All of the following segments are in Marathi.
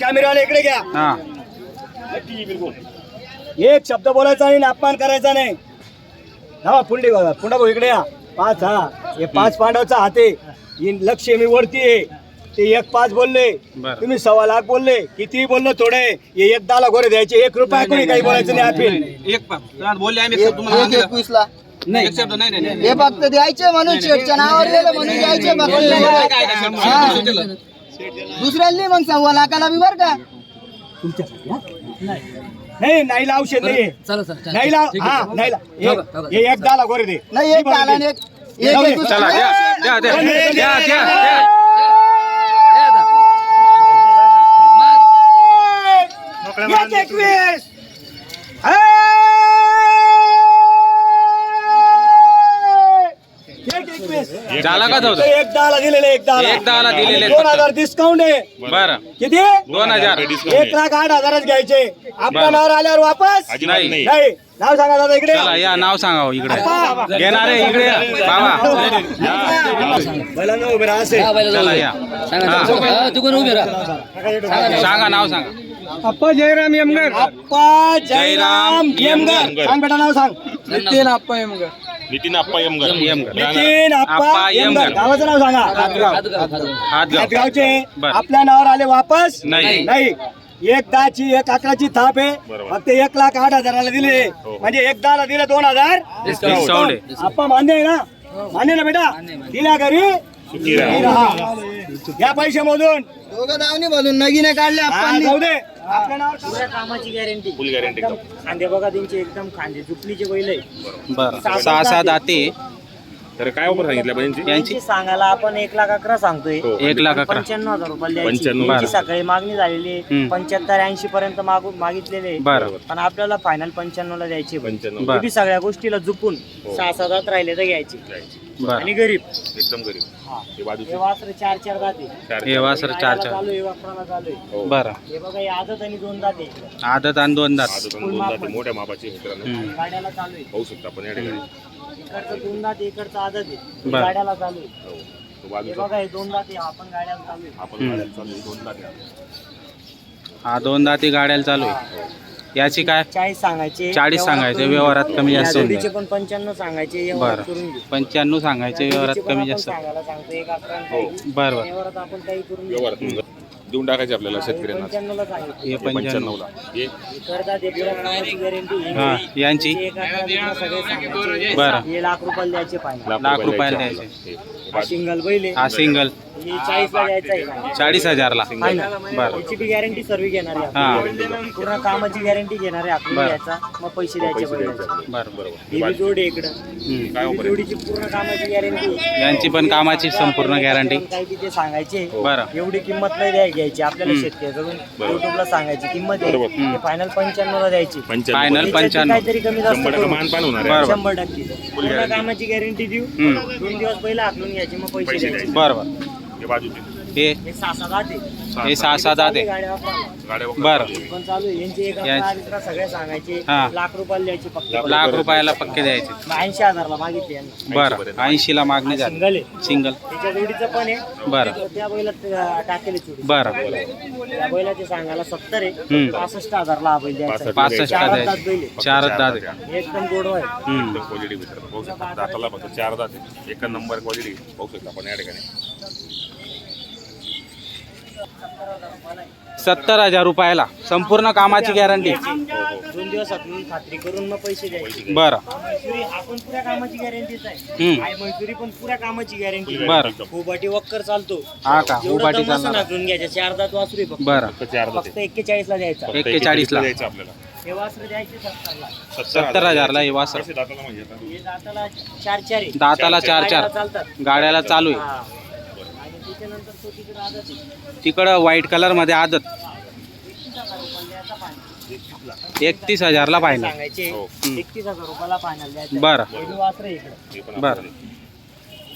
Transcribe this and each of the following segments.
कॅमेराला इकडे घ्या. हा. एक शब्द बोलायचा नाही अपमान करायचा नाही. हा पुंडी बघा पुन्हा भाऊ इकडे या. पाच हा. हे पाच पांडवचा हात आहे. ही लक्ष्मी वरती आहे. ते एक पाच बोलले. तुम्ही सव्वा लाख बोलले. किती बोललो थोडे. हे एक दहा गोरे द्यायचे. एक रुपया कोणी काही बोलायचं नाही आपण एक बोलले आम्ही एकवीस ला नाही एक शब्द नाही नाही हे फक्त द्यायचे म्हणून शेटच्या नावावर गेलं म्हणून द्यायचे फक्त हा. दुसऱ्यांनी मग सव्वा लाखाला बी बर का? तुमच्यासाठी हा? नाही. नाही औषध नाही नाही लाव हा नाही लाव. हे- हे एक दहा गोरे दे. नाही एक आला आणि एक एक जाऊ दे. एकवीस चला द्या द्या द्या द्या द्या द्या एक एकवीस एक झाला का जाऊ एक दहाला दिलेले एक दहाला. एक दहाला दिलेले दोन फक्त. हजार डिस्काउंट आहे. बरं. किती? दोन हजार एक लाख आठ हजारच घ्यायचे. आपल्या बरं. नावावर आल्यावर वापस? नाही. नाही. नाव सांगा दादा इकडे. चला या नाव सांगा हो इकडे. घेणारे इकडे या. बाबा. बैलांना उभे राहा असे. चला या. हा. तू कोण उभे राहा. सांगा नाव सांगा अप्पा जयराम यमगर. अप्पा जयराम यमगर. सांग बेटा नाव सांग. नितीन आप्पा यमगर? नितीन अप्पा यमगर. नितीन अप्पा यमगर. गावाचं नाव सांगा. हातगाव. हातगाव हातगावचे. आपल्या नावावर आले वापस? नाही. नाही. एक दहाची एक अकराची थाप आहे. फक्त एक लाख आठ हजाराला दिले. हो. म्हणजे एक दहाला दिले दोन हजार. डिस्काउंट. आहे आप्पा मान्य आहे ना? मान्य ना बेटा? दिल्या घरी. या पैसे मधून दोघं दावणी बोलून. नगीने काढले आप्पांनी. जाऊ दे. कामाची गॅरंटी फुल गॅरंटी एकदम खांदे बघा त्यांचे एकदम खांदे झुपलीचे बैल आहे बरं सहा सहा दाते तर काय ऑफर सांगितलं पाहिजे यांची यांची सांगायला आपण एक लाख अकरा सांगतोय हो. एक लाख अकरा पंच्याण्णव हजार रुपये द्यायची. यांची. सकाळी मागणी झालेली आहे हम्म. पंच्याहत्तर ऐंशी पर्यंत मागून मागितलेले आहे. बरं पण आपल्याला फायनल पंच्याण्णव ला द्यायचे. पंच्याण्णव बरं. सगळ्या गोष्टीला झुकून हो. सहा सात राहिले तर घ्यायचे आणि गरीब. एकदम गरीब. हे. हे बाजूचे वासर चार चार जाते. चार हे वासर चार चार. चालू आहे वापराला चालू. आहे हो. बरं. हे बघा हे आदत आणि दोन जाते आदत आणि दोन दात दोन जाती. मोठ्या मापाचे मित्रांनो. हम्म. गाड्याला चालू आहे. पाहू शकता आपण या ठिकाणी. इकडचं दोन दात इकडचं आदत आहे. हे बरं. गाड्याला चालू आहे. हो. तो हे बाजूचा बघा हे दोन आपण गाड्याला चालू आहे. आपण चालू आहे, दोन जाती. हा दोन दाती गाड्याला चालू आहे. याची काय? चाळीस सांगायचे चाळीस व्यवहारात सांगायचे व्यवहारात. कमी जास्त होऊन जाईल. पण पंच्याण्णव सांगायचे करून बरं. घेऊ पंच्याण्णव सांगायचे व्यवहारात कमी जास्त. सांगायला सांगतो एक अकरा आणि हो. काही. बरं बरं. व्यवहारात आपण काही करून घेऊ व्यवहारात देऊन टाकायचे आपल्याला शेतकऱ्यांना. पंच्याण्णवला सांगितलं. हे पंच्याण्णव. पंच्याण्णवला. हे हे कामाची हा यांची? एक अकरा दिवसात सगळे सांगायचे. बरं. हे लाख रुपयाला द्यायचे पाहिजे. लाख रुपयाला द्यायचे. हे- हे हा सिंगल बैल आहे. हा सिंगल. हे चाळीसला द्यायचा आहे चाळीस हजारला फायनल. बरं याची बी गॅरंटी सर्व घेणार आहे हा. पूर्ण कामाची गॅरंटी घेणार आहे बरं. मग पैसे द्यायचे पैसे द्यायचे बैलाचे. आपल्याला. बरं बरोबर ही बी जोडी आहे इकडं हम्म. काय ही ऑफर बी आहे जोडीची पूर्ण कामाची गॅरंटी यांची पण कामाची संपूर्ण गॅरंटी तिथे सांगायचे बरं एवढी किंमत नाही द्याय घ्यायची आपल्याला हम्म. शेतकऱ्याकडून बरोबर. युट्यूबला सांगायची किंमत आहे बरोबर. ते फायनल पंच्याण्णव ला द्यायची त्याच्यात पंच्याण्णव. काहीतरी कमी जास्त शंभर टक्के करू. मानपान होणार आहे बरोबर. शंभर टक्के पूर्ण कामाची गॅरंटी देऊ हम्म. दोन दिवस पहिला आखलून घ्यायची मग पैसे पैसे द्यायचे बरं बरं हे बाजूचे हे हे सहा सात आठ आहे. हे सहा सहा दाते गाड्या वापरा. गाड्या वगैरे बरं. चालू आहे. पण चालू आहे. यांचे एक या- अकरा अकरा सगळे सांगायचे हा. लाख रुपयाला द्यायचे फक्त लाख रुपयाला पक्के द्यायचे ऐंशी हजारला मागितले यांना बरं ऐंशीला मागणी झाली सिंगल आहे सिंगल त्याच्या जोडीचं पण आहे बरं त्या टाकेले बरं त्या बैलाचे सांगायला सत्तर आहे हम्म. पासष्ट हजारला हा बैल द्यायचा. पासष्ट चार बैल. चारच दात एकदम गोडवा आहे हम्म. एकदम क्वालिटी शकता दाताला चार दात आहे. एक नंबर क्वालिटी पाहू शकता आपण या ठिकाणी सत्तर हजार रुपयाला. संपूर्ण कामाची गॅरंटी दोन दिवसात मी खात्री करून मग पैसे द्यायचे. बरं. आपण पुऱ्या कामाची गॅरंटीच आहे. हम्म. आई मैसुरी पण पुऱ्या कामाची गॅरंटी बरं. खोबाटी वक्कर चालतो. हा का? एवढं उपाटी दम नसतं चालणार. नाचून घ्यायच्या चार दात वासरू आहे बरं. फक्त चार दात फक्त एक्केचाळीस ला द्यायचा. फक्त एक्केचाळीसला. द्यायचं आपल्याला. हे वासरू द्यायचे सत्तरला. सत्तर हजारला हे वासर. दाताला म्हणजे आता? हे दाताला चार चार आहे. दाताला चार गाड्याला चार चालतात. गाड्याला चालू आहे. हा. आणि त्याच्यानंतर तो तिकडे आदत आहे. तिकडं व्हाईट कलरमध्ये आदत एकतीस हजारला पाहिजे सांगायचे हो. एकतीस हजार रुपयाला द्यायचा बरं हे बी वासरं आहे इकडे पण बरं. आपल्याला ते पंच्याण्णव पंच्याण्णव सगळे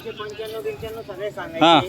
हा.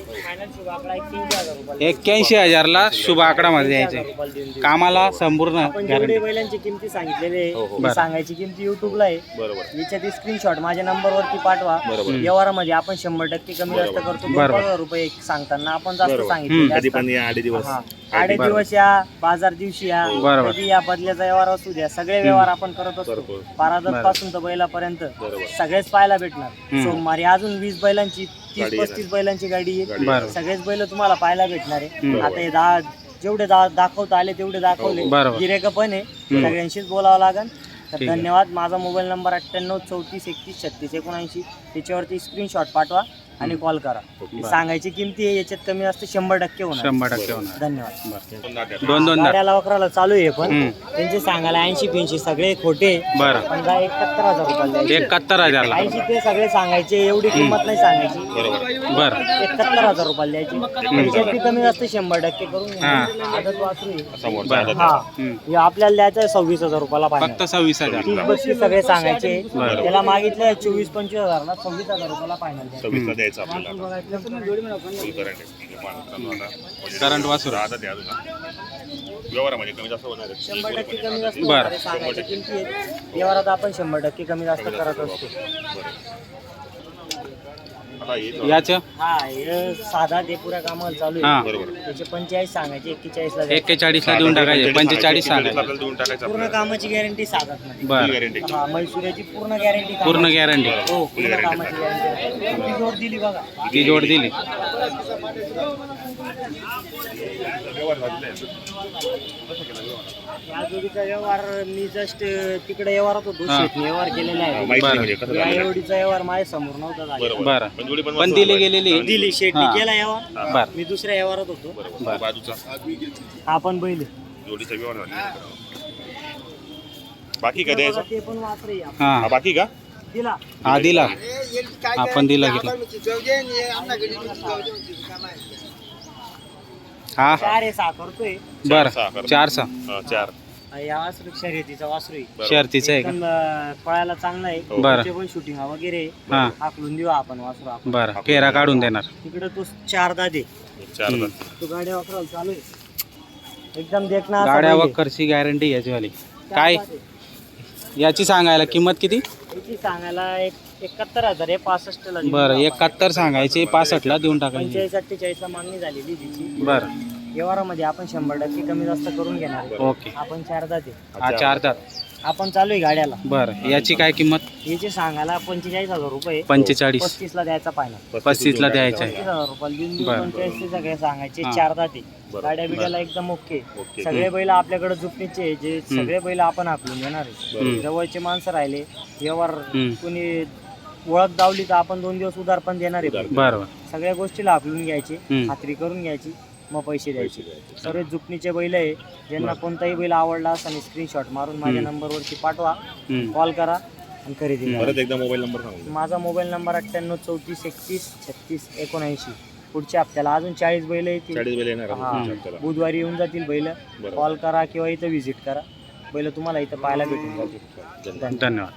एक्क्याऐंशी हजारला शुभ आकडामध्ये देऊ. कामाला संपूर्ण आपण जेवढे बैलांची किमती सांगितलेले हो, हो. आहे, ती सांगायची किमती युट्यूबला आहे बरोबर याच्यात स्क्रीनशॉट माझ्या नंबरवरती पाठवा बरोबर. व्यवहारामध्ये आपण शंभर टक्के कमी जास्त करतो दोन बरोबर. हजार रुपये सांगताना आपण जास्त बरोबर. सांगितले कधी पण या आडे दिवस हा. आडे दिवस या बाजार दिवशी या बरोबर. कधी या बदल्याचा व्यवहार असू द्या सगळे व्यवहार आपण करत असतो करतो. बारादत पासून तर बैलापर्यंत बरोबर. सगळेच पाहायला भेटणार हम्म. सोमवारी अजून वीस बैलांची तीस पस्तीस बैलांची गाडी गाडी बरोबर. आहे सगळेच बैल तुम्हाला पाहायला भेटणार आहे हम्म. आता हे दहा जेवढे दा- दाखवता आले तेवढे दाखवले बरोबर. गिरेक पण आहे हम्म. सगळ्यांशीच बोलावं लागेल तर ठीक आहे. धन्यवाद माझा मोबाईल नंबर अठ्ठ्याण्णव चौतीस एकतीस छत्तीस एकोणऐंशी त्याच्यावरती स्क्रीनशॉट पाठवा आणि कॉल करा. सांगायची किमती आहे याच्यात कमी जास्त शंभर टक्के होणार. शंभर टक्के होणार. धन्यवाद. दोन. दोन गाड्याला वकराला चालू आहे पण हम्म. त्यांचे सांगायला ऐंशी पिंशी सगळे खोटे. बरं. पण जा एकाहत्तर हजार रुपये द्यायचे. एकाहत्तर हजारला. ऐंशी ते सगळे सांगायचे एवढी किंमत नाही सांगायची. बरं. एकाहत्तर हजार रुपये द्यायची. त्याच्यात बी कमी जास्त शंभर टक्के करून. हा. आदत वासरू आहे. समोर बरं. हा. हम्म. हे आपल्याला द्यायचं आहे सव्वीस हजार रुपयाला फक्त पाहिजे सव्वीस हजार. तीस बत्तीस सगळे सांगायचे. बरं. त्याला मागितलं चोवीस पंचवीस हजारला सव्वीस हजार रुपयाला फायनल सव्वीसला द्यायचं आपल्याला फुल करंट आहे म्हणजे करंट वासरू. आता द्या हा. व्यवहारामध्ये कमी जास्त होणार आहे. शंभर टक्के कमी जास्त बरं. होणारे सांगायची किमती आहेत व्यवहारात आपण शंभर टक्के कमी जास्त करत असतो याचं? हा हे साधा ते पुऱ्या कामाला चालू हा. आहे बरोबर. त्याचे पंचेचाळीस सांगायचे एक्केचाळीस ला द्यायचे. एक्केचाळीसला देऊन टाकायचे पंचेचाळीस सांगायचे. आपल्याला देऊन टाकायचं पूर्ण आपल्याला? कामाची गॅरंटी साधत नाही. बरं. गॅरंटी हा मैसुऱ्याची पूर्ण गॅरंटी पूर्ण गॅरंटी हो पूर्ण कामाची गॅरंटी ती जोड दिली बघा. ती जोड दिली. व्यवहार झालेला आहे. या जोडीचा व्यवहार मी जस्ट तिकडे व्यवहारात होतो. हा. शेतने व्यवहार केलेला आहे. माहिती बरं. म्हणजे कसं व्यवहार माझ्यासमोर नव्हता झाला बरोबर. बरं. पण जोडी दिली. गेलेली. दिली. शेटने हा. केला व्यवहार. बरं. मी दुसऱ्या व्यवहारात होतो. बरं. बाजूचा. हा पण बैल. जोडीचा व्यवहार. बाकी का द्यायचं? ते पण वासरे आहे. हा. हा बाकी का? दिला. हा दिला. आपण दिला घेतला हा. चार आहे करतोय. बर. चार सहा हा, चार. या वासरू शर्यतीचा वासरू आहे. बरोबर. शर्तीचं आहे का? एकदम अं, पळायला चांगला आहे. हो. बरं. त्याचे पण शूटिंग वगैरे. आहे. हा. हाकलून देऊ आपण वासरू आपण. बरं. फेरा काढून देणार. तिकडे तो चारदा दे चार हम्म. तो गाड्या वापरायला चालू आहे. एकदम देखना असा गाड्या आहे. वक्करची गॅरंटी याचीवाली. चार काय? दात आहे. याची सांगायला किंमत किती? याची सांगायला? एक एकाहत्तर हजार आहे पासष्ट ला बरं एकाहत्तर सांगायचे पासष्टला देऊन टाकायचे पंचेचाळीस अठ्ठेचाळीस ला मागणी झालेली तिची. बरं. व्यवहारामध्ये आपण शंभर टक्के कमी जास्त करून घेणार आहे. ओके. आपण चारदा दे हा चार दात आपण चालू आहे गाड्याला. बरं याची काय किंमत? याची सांगायला पंचेचाळीस हजार रुपये. पंचेचाळीस. पस्तीस ला द्यायचा द्यायचं पस्तीस आहे हजार रुपये देऊन देऊ बरं. पंचेचाळीस ते सगळे सांगायचे हा. चारदा ते बरं. गाड्या बिड्याला एकदम ओके. ओके. सगळे बैल आपल्याकडे झुपणीचे आहे, जे सगळे बैल आपण हाकलून देणार आहे. हम्म. जवळचे माणसं राहिले व्यवहार हम्म. कोणी ओळख दावली तर आपण दोन दिवस उधार पण देणार आहे. बरं बरं. सगळ्या गोष्टीला हाकलून घ्यायची हम्म. खात्री करून घ्यायची. मग पैसे द्यायचे. सर्व जुपणीचे बैल आहे. ज्यांना कोणताही बैल आवडला असं स्क्रीनशॉट मारून माझ्या. नंबरवरती पाठवा. कॉल करा आणि खरेदी करा. परत एकदा मोबाईल नंबर सांगू. माझा मोबाईल नंबर अठ्ठ्याण्णव चौतीस एकतीस छत्तीस एकोणऐंशी. पुढच्या हप्त्याला अजून चाळीस बैल येतील. चाळीस वेळ येणार हा. आहे आपल्याला. बुधवारी येऊन जातील बैल. बरोबर. कॉल करा किंवा इथं व्हिजिट करा. बैल तुम्हाला इथं पाहायला भेटून जातील. धन्यवाद.